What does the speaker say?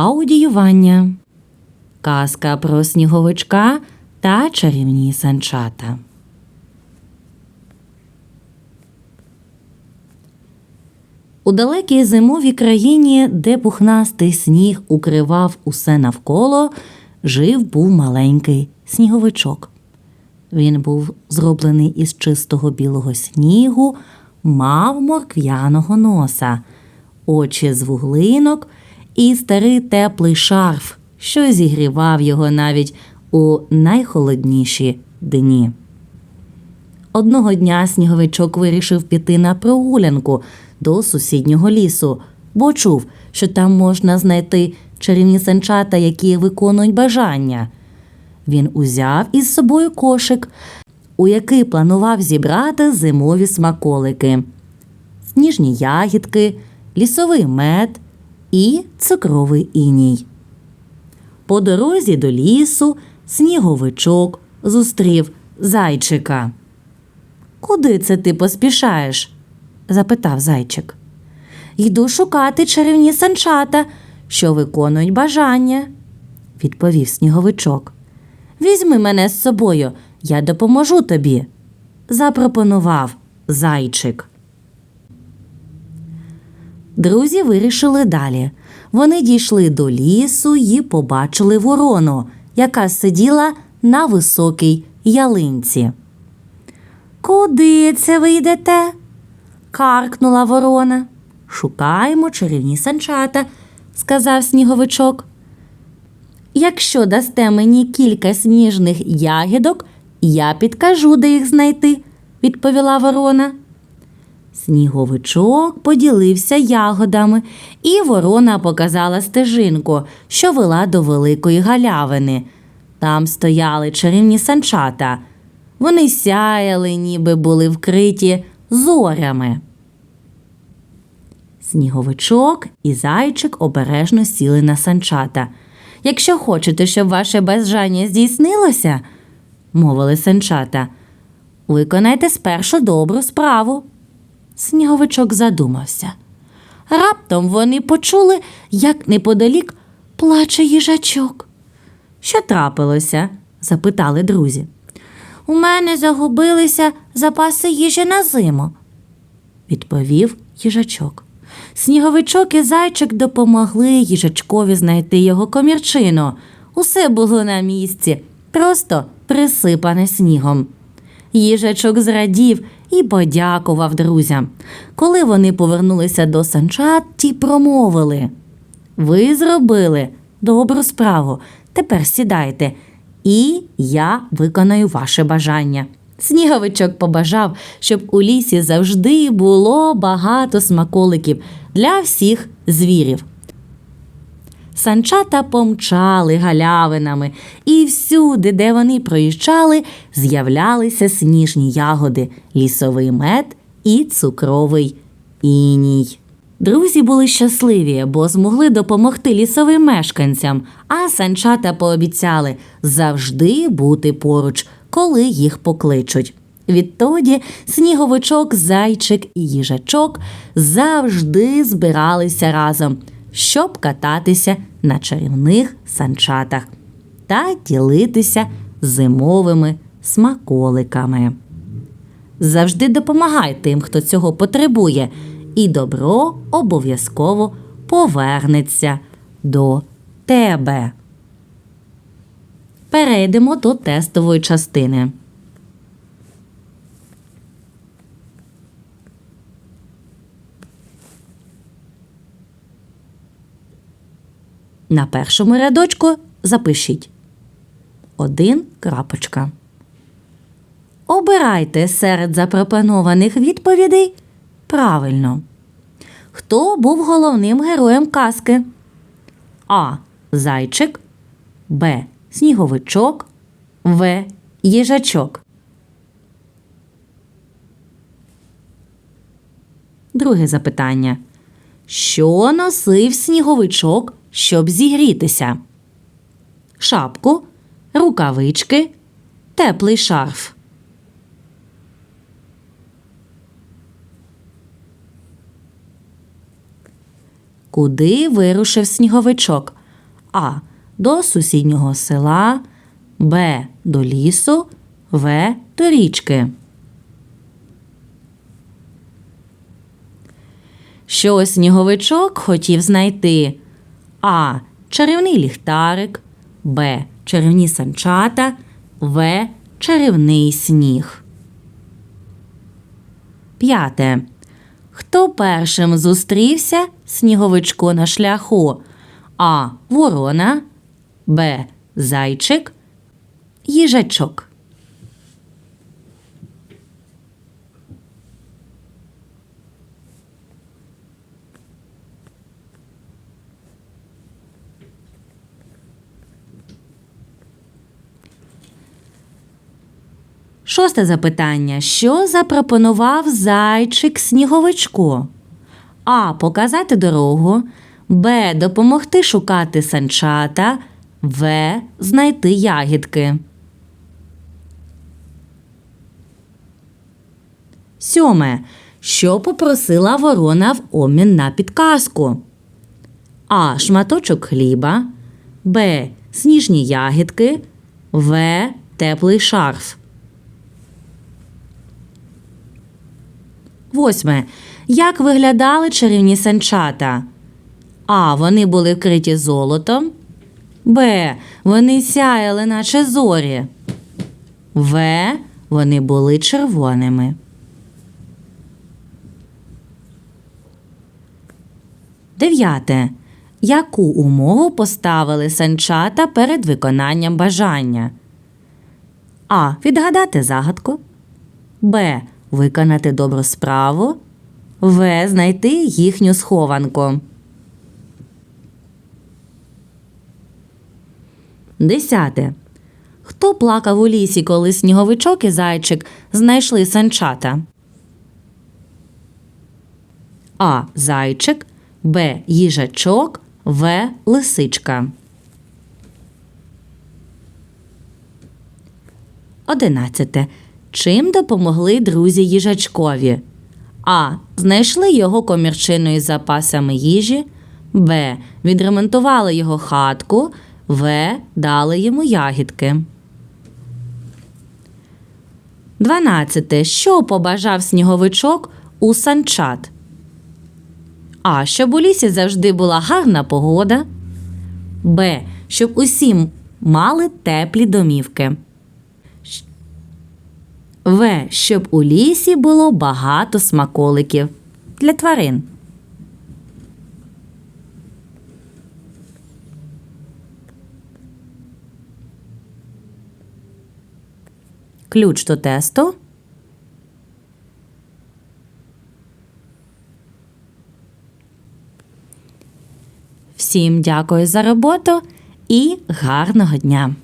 Аудіювання. Казка про сніговичка та чарівні санчата. У далекій зимовій країні, де пухнастий сніг укривав усе навколо, жив був маленький сніговичок. Він був зроблений із чистого білого снігу, мав морквяного носа, очі з вуглинок і старий теплий шарф, що зігрівав його навіть у найхолодніші дні. Одного дня сніговичок вирішив піти на прогулянку до сусіднього лісу, бо чув, що там можна знайти чарівні санчата, які виконують бажання. Він узяв із собою кошик, у який планував зібрати зимові смаколики, сніжні ягідки, лісовий мед і цукровий іній. По дорозі до лісу сніговичок зустрів зайчика. Куди це ти поспішаєш? запитав зайчик. Йду шукати чарівні санчата, що виконують бажання, відповів сніговичок. Візьми мене з собою, я допоможу тобі, запропонував зайчик. Друзі вирішили далі. Вони дійшли до лісу і побачили ворону, яка сиділа на високій ялинці. Куди це ви йдете? каркнула ворона. Шукаємо чарівні санчата, сказав сніговичок. Якщо дасте мені кілька сніжних ягідок, я підкажу, де їх знайти, відповіла ворона. Сніговичок поділився ягодами, і ворона показала стежинку, що вела до великої галявини. Там стояли чарівні санчата. Вони сяяли, ніби були вкриті зорями. Сніговичок і зайчик обережно сіли на санчата. Якщо хочете, щоб ваше бажання здійснилося, мовили санчата, виконайте спершу добру справу. Сніговичок задумався. Раптом вони почули, як неподалік плаче їжачок. Що трапилося? запитали друзі. У мене загубилися запаси їжі на зиму, відповів їжачок. Сніговичок і зайчик допомогли їжачкові знайти його комірчину. Усе було на місці, просто присипане снігом. Їжачок зрадів і подякував друзям. Коли вони повернулися до санчат, ті промовили Ви зробили добру справу. Тепер сідайте, і я виконаю ваше бажання. Сніговичок побажав, щоб у лісі завжди було багато смаколиків для всіх звірів. Санчата помчали галявинами, і всюди, де вони проїжджали, з'являлися сніжні ягоди, лісовий мед і цукровий іній. Друзі були щасливі, бо змогли допомогти лісовим мешканцям, а санчата пообіцяли завжди бути поруч, коли їх покличуть. Відтоді сніговичок, зайчик і їжачок завжди збиралися разом, щоб кататися на чарівних санчатах та ділитися зимовими смаколиками. Завжди допомагай тим, хто цього потребує, і добро обов'язково повернеться до тебе. Перейдемо до тестової частини. На першому рядочку запишіть один крапочка. Обирайте серед запропонованих відповідей правильно. Хто був головним героєм казки? А. Зайчик, Б. Сніговичок, В. Їжачок. Друге запитання. Що носив сніговичок, щоб зігрітися? Шапку, рукавички, теплий шарф. Куди вирушив сніговичок? А. До сусіднього села, Б. До лісу, В. До річки. Що сніговичок хотів знайти? А. Чарівний ліхтарик, Б. Чарівні санчата, В. Чарівний сніг. П'яте. Хто першим зустрівся сніговичку на шляху? А. Ворона, Б. Зайчик, їжачок. Шосте запитання. Що запропонував зайчик сніговичку? А. Показати дорогу. Б. Допомогти шукати санчата. В. Знайти ягідки. Сьоме. Що попросила ворона в обмін на підказку? А. Шматочок хліба. Б. Сніжні ягідки. В. Теплий шарф. Восьме. Як виглядали чарівні санчата? А. Вони були вкриті золотом. Б. Вони сяяли, наче зорі. В. Вони були червоними. Дев'яте. Яку умову поставили санчата перед виконанням бажання? А. Відгадати загадку. Б. Виконати добру справу. В. Знайти їхню схованку. Десяте. Хто плакав у лісі, коли сніговичок і зайчик знайшли санчата? А. Зайчик. Б. Їжачок. В. Лисичка. Одинадцяте. Чим допомогли друзі їжачкові? А. Знайшли його комірчиною із запасами їжі. Б. Відремонтували його хатку. В. Дали йому ягідки. 12. Що побажав сніговичок у санчат? А. Щоб у лісі завжди була гарна погода. Б. Щоб усі мали теплі домівки. В. Щоб у лісі було багато смаколиків для тварин. Ключ до тесту. Всім дякую за роботу і гарного дня!